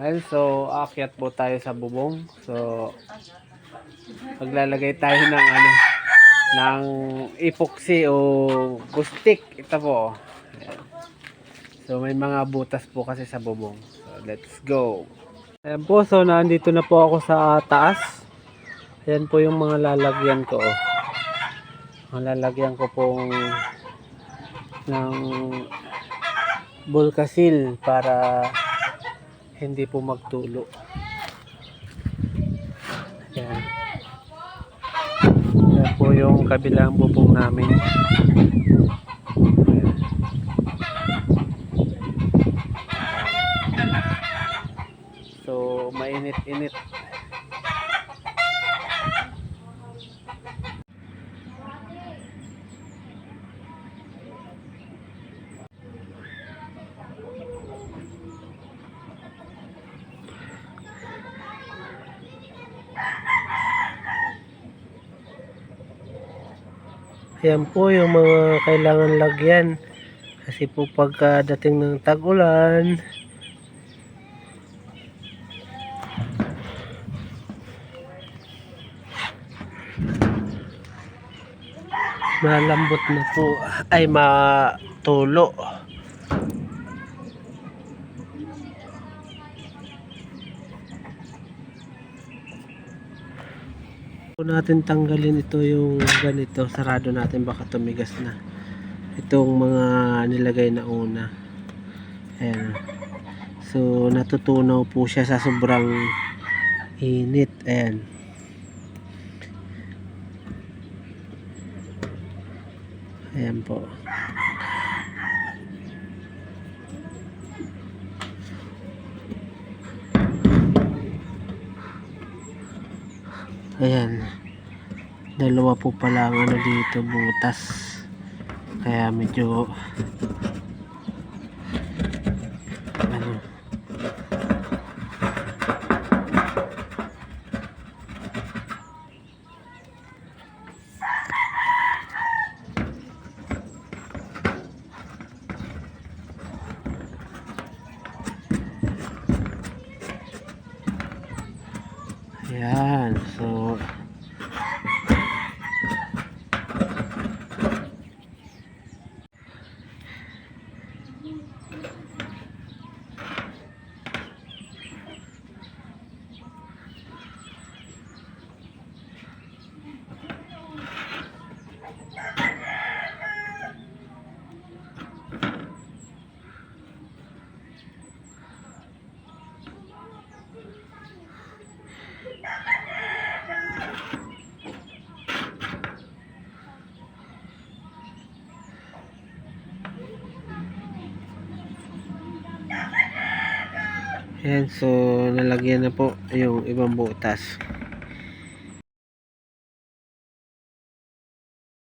Ayun, so aakyat po tayo sa bubong. So maglalagay tayo ng ano ng epoxy o gustik. Ito po. Ayan. So may mga butas po kasi sa bubong. So let's go. Ayan po, so nandito na po ako sa taas. Ayan po yung mga lalagyan ko. Oh. Mga lalagyan ko pong ng bulkasil para hindi po magtulo. Ayan. Ayan po yung kabilang bubong namin. So, mainit-init. Ayan po yung mga kailangan lagyan. Kasi po pagkadating ng tag-ulan, malambot na po ay matulo. Po natin tanggalin ito yung ganito. Sarado natin baka tumigas na. Itong mga nilagay na una. Ayan. So natutunaw po siya sa sobrang init. Ayan. Ayan po ayan. Dalawa po pala ang ano dito butas. Kaya medyo ano Ayan, so Ayan, so nalagyan na po yung ibang butas.